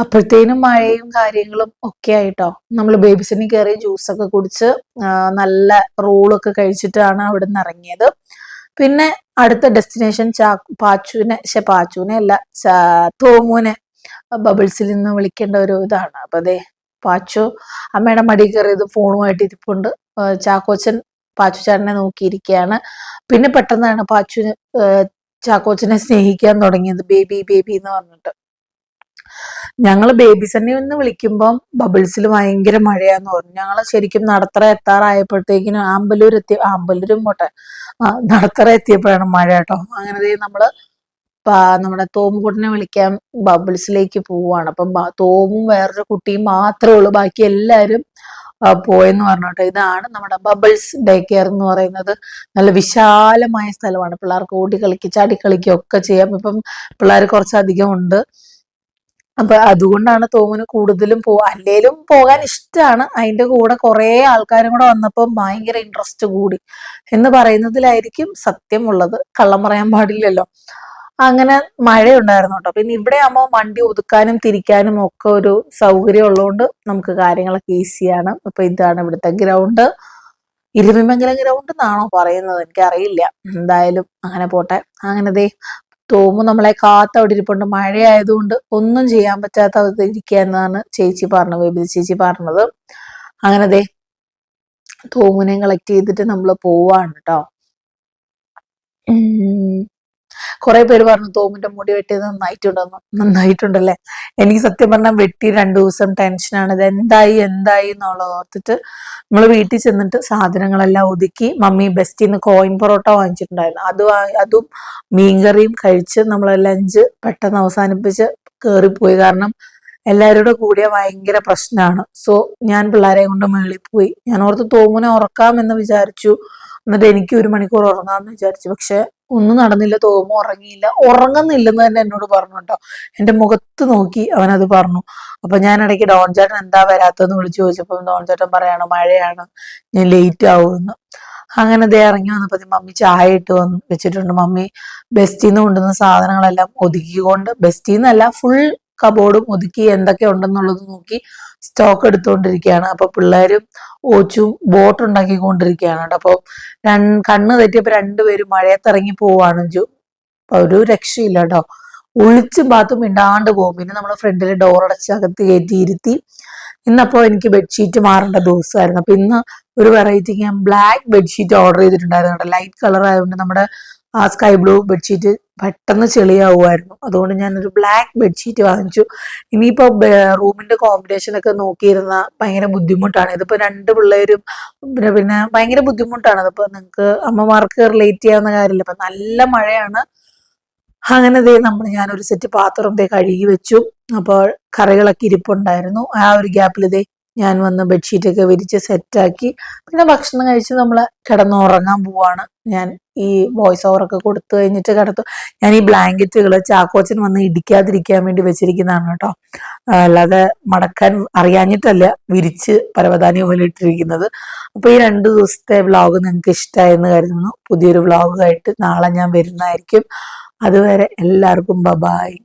അപ്പോഴത്തേനും മഴയും കാര്യങ്ങളും ഒക്കെ ആയിട്ടോ. നമ്മൾ ബേബിസിന് കയറി ജ്യൂസൊക്കെ കുടിച്ച് നല്ല റോളൊക്കെ കഴിച്ചിട്ടാണ് അവിടെ നിന്ന് ഇറങ്ങിയത്. പിന്നെ അടുത്ത ഡെസ്റ്റിനേഷൻ ചാ പാച്ചുവിനെ പക്ഷെ പാച്ചുവിനെ അല്ല തോമുവിനെ ബബിൾസിൽ നിന്ന് വിളിക്കേണ്ട ഒരു ഇതാണ്. അപ്പൊ അതെ പാച്ചു അമ്മയുടെ മടി കയറിയത് ഫോണുമായിട്ട് ഇരിപ്പുണ്ട്. ചാക്കോച്ചൻ പാച്ചു ചേട്ടനെ നോക്കിയിരിക്കുകയാണ് പിന്നെ പെട്ടെന്നാണ് പാച്ചുവിന് ചാക്കോച്ചനെ സ്നേഹിക്കാൻ തുടങ്ങിയത്. ബേബി ബേബി എന്ന് പറഞ്ഞിട്ട്. ഞങ്ങൾ ബേബി സണ്ണി വിളിക്കുമ്പം ബബിൾസിൽ ഭയങ്കര മഴയാന്ന് പറഞ്ഞു. ഞങ്ങൾ ശരിക്കും നടത്തറ എത്താറായപ്പോഴത്തേക്കിനും ആമ്പലൂർ എത്തി ആമ്പലൂരും പോട്ടെ. നടത്തറ എത്തിയപ്പോഴാണ് മഴ കേട്ടോ. അങ്ങനെ നമ്മൾ നമ്മുടെ തോമുകുട്ടനെ വിളിക്കാൻ ബബിൾസിലേക്ക് പോവാണ് അപ്പം തോമും വേറൊരു കുട്ടിയും മാത്രമേ ഉള്ളൂ. ബാക്കി എല്ലാവരും പോയെന്ന് പറഞ്ഞോട്ടെ ഇതാണ് നമ്മുടെ ബബിൾസ് ഡേ കെയർ എന്ന് പറയുന്നത്. നല്ല വിശാലമായ സ്ഥലമാണ്. പിള്ളേർക്ക് ഓടി കളിക്കുക ചാടി കളിക്കുക ഒക്കെ ചെയ്യാം. ഇപ്പം പിള്ളേർ കുറച്ചധികം ഉണ്ട്. അപ്പൊ അതുകൊണ്ടാണ് തോമന് കൂടുതലും പോ അല്ലേലും പോകാൻ ഇഷ്ടമാണ് അതിന്റെ കൂടെ കുറെ ആൾക്കാരും കൂടെ വന്നപ്പോൾ ഭയങ്കര ഇൻട്രസ്റ്റ് കൂടി. എന്ന് പറയുന്നതിലായിരിക്കും സത്യം ഉള്ളത്. കള്ളം പറയാൻ പാടില്ലല്ലോ. അങ്ങനെ മഴയുണ്ടായിരുന്നു കേട്ടോ. പിന്നെ ഇവിടെ ആകുമ്പോൾ വണ്ടി ഒതുക്കാനും തിരിക്കാനും ഒക്കെ ഒരു സൗകര്യം ഉള്ളതുകൊണ്ട് നമുക്ക് കാര്യങ്ങളൊക്കെ ഈസിയാണ് അപ്പൊ ഇതാണ് ഇവിടുത്തെ ഗ്രൗണ്ട്. ഇരുവിമംഗലം ഗ്രൗണ്ട് എന്നാണോ പറയുന്നത്? എനിക്കറിയില്ല. എന്തായാലും അങ്ങനെ പോട്ടെ. അങ്ങനെ ദേ തോമു നമ്മളെ കാത്ത് അവിടെ ഇരിപ്പുണ്ട്. മഴയായതുകൊണ്ട് ഒന്നും ചെയ്യാൻ പറ്റാത്ത ഇരിക്കുക എന്നാണ് ചേച്ചി പറഞ്ഞത് ബേബി ചേച്ചി പറഞ്ഞത്. അങ്ങനെ ദേ തോമുനെ കളക്ട് ചെയ്തിട്ട് നമ്മൾ പോവാണ് കേട്ടോ. കുറെ പേര് പറഞ്ഞു തോമിന്റെ മുടി വെട്ടിയത് നന്നായിട്ടുണ്ടെന്ന് നന്നായിട്ടുണ്ടല്ലേ? എനിക്ക് സത്യം പറഞ്ഞാൽ വെട്ടി രണ്ടു ദിവസം ടെൻഷനാണ് ഇത് എന്തായി എന്തായി എന്നുള്ളത് ഓർത്തിട്ട് നമ്മൾ വീട്ടിൽ ചെന്നിട്ട് സാധനങ്ങളെല്ലാം ഒതുക്കി മമ്മി ബെസ്റ്റിൽ നിന്ന് കോയിൻ പൊറോട്ട വാങ്ങിച്ചിട്ടുണ്ടായിരുന്നു. അത് അതും മീൻകറിയും കഴിച്ച് നമ്മൾ ലഞ്ച് പെട്ടെന്ന് അവസാനിപ്പിച്ച് കയറിപ്പോയി കാരണം എല്ലാവരുടെ കൂടിയ ഭയങ്കര പ്രശ്നമാണ് സോ ഞാൻ പിള്ളേരെ കൊണ്ട് മേളിൽ പോയി. ഞാൻ ഓർത്ത് തോമുനെ ഉറക്കാമെന്ന് വിചാരിച്ചു. എന്നിട്ട് എനിക്ക് ഒരു മണിക്കൂർ ഉറങ്ങാമെന്ന് വിചാരിച്ചു. പക്ഷെ ഒന്നും നടന്നില്ല തോമോ ഉറങ്ങിയില്ല. ഉറങ്ങുന്നില്ലെന്ന് തന്നെ എന്നോട് പറഞ്ഞു കേട്ടോ. എന്റെ മുഖത്ത് നോക്കി അവൻ അവനത് പറഞ്ഞു. അപ്പൊ ഞാൻ ഇടയ്ക്ക് ഡോൺ ചേട്ടൻ എന്താ വരാത്തതെന്ന് വിളിച്ചു ചോദിച്ചപ്പോൾ ഡോൺ ചേട്ടൻ പറയാണ് മഴയാണ് ഞാൻ ലേറ്റ് ആവുമെന്ന്. അങ്ങനെ ദേ ഇറങ്ങി വന്നപ്പോ ദേ മമ്മി ചായ ഇട്ട് വന്ന് വെച്ചിട്ടുണ്ട്. മമ്മി ബെസ്റ്റിന്ന് കൊണ്ടുവന്ന സാധനങ്ങളെല്ലാം ഒതുക്കിക്കൊണ്ട് ബെസ്റ്റിന്നല്ല ഫുൾ കബോർഡും ഒതുക്കി എന്തൊക്കെ ഉണ്ടെന്നുള്ളത് നോക്കി സ്റ്റോക്ക് എടുത്തുകൊണ്ടിരിക്കുകയാണ്. അപ്പൊ പിള്ളേരും ഓച്ചും ബോട്ട് ഉണ്ടാക്കിക്കൊണ്ടിരിക്കുകയാണ്. അപ്പൊ രണ്ട് കണ്ണ് തെറ്റിയപ്പോ രണ്ടുപേരും മഴയത്തിറങ്ങി പോവാണ് ജു അപ്പൊ ഒരു രക്ഷയില്ല കേട്ടോ ഒളിച്ചും പാത്തും മിണ്ടാണ്ട് പോകും. പിന്നെ നമ്മൾ ഫ്രണ്ടിൽ ഡോർ അടച്ച് അകത്ത് കയറ്റി ഇരുത്തി. ഇന്നപ്പോ എനിക്ക് ബെഡ്ഷീറ്റ് മാറേണ്ട ദിവസമായിരുന്നു അപ്പൊ ഇന്ന് ഒരു വെറൈറ്റി ഞാൻ ബ്ലാക്ക് ബെഡ്ഷീറ്റ് ഓർഡർ ചെയ്തിട്ടുണ്ടായിരുന്നു ലൈറ്റ് കളർ ആയതുകൊണ്ട് നമ്മുടെ ആ സ്കൈ ബ്ലൂ ബെഡ്ഷീറ്റ് പെട്ടെന്ന് ചെളിയാവുമായിരുന്നു. അതുകൊണ്ട് ഞാനൊരു ബ്ലാക്ക് ബെഡ്ഷീറ്റ് വാങ്ങിച്ചു. ഇനിയിപ്പോൾ റൂമിന്റെ കോമ്പിനേഷൻ ഒക്കെ നോക്കിയിരുന്ന ഭയങ്കര ബുദ്ധിമുട്ടാണ്. ഇതിപ്പോൾ രണ്ട് പിള്ളേരും പിന്നെ പിന്നെ ഭയങ്കര ബുദ്ധിമുട്ടാണ്. അതിപ്പോൾ നിങ്ങൾക്ക് അമ്മമാർക്ക് റിലേറ്റ് ചെയ്യാവുന്ന കാര്യമില്ല. ഇപ്പം നല്ല മഴയാണ്. അങ്ങനെ ദേ നമ്മൾ ഞാനൊരു സെറ്റ് പാത്രം ദേ കഴുകി വെച്ചു. അപ്പോൾ കറികളൊക്കെ ഇരിപ്പുണ്ടായിരുന്നു. ആ ഒരു ഗ്യാപ്പിൽ ദേ ഞാൻ വന്ന് ബെഡ്ഷീറ്റൊക്കെ വിരിച്ച് സെറ്റാക്കി. പിന്നെ ഭക്ഷണം കഴിച്ച് നമ്മൾ കിടന്നുറങ്ങാൻ പോവാണ്. ഞാൻ ഈ വോയിസ് ഓവറൊക്കെ കൊടുത്തു കഴിഞ്ഞിട്ട് കിടത്തു. ഞാൻ ഈ ബ്ലാങ്കറ്റുകൾ ചാക്കോച്ചൻ വന്ന് ഇടിക്കാതിരിക്കാൻ വേണ്ടി വെച്ചിരിക്കുന്നതാണ് കേട്ടോ. അല്ലാതെ മടക്കാൻ അറിയാഞ്ഞിട്ടല്ല വിരിച്ച് പരവതാനി പോലെ ഇട്ടിരിക്കുന്നത്. അപ്പൊ ഈ രണ്ട് ദിവസത്തെ വ്ളോഗ് നിങ്ങൾക്ക് ഇഷ്ടമായെന്ന് കരുതുന്നു. പുതിയൊരു വ്ളോഗായിട്ട് നാളെ ഞാൻ വരുന്നതായിരിക്കും. അതുവരെ എല്ലാവർക്കും ബബായ്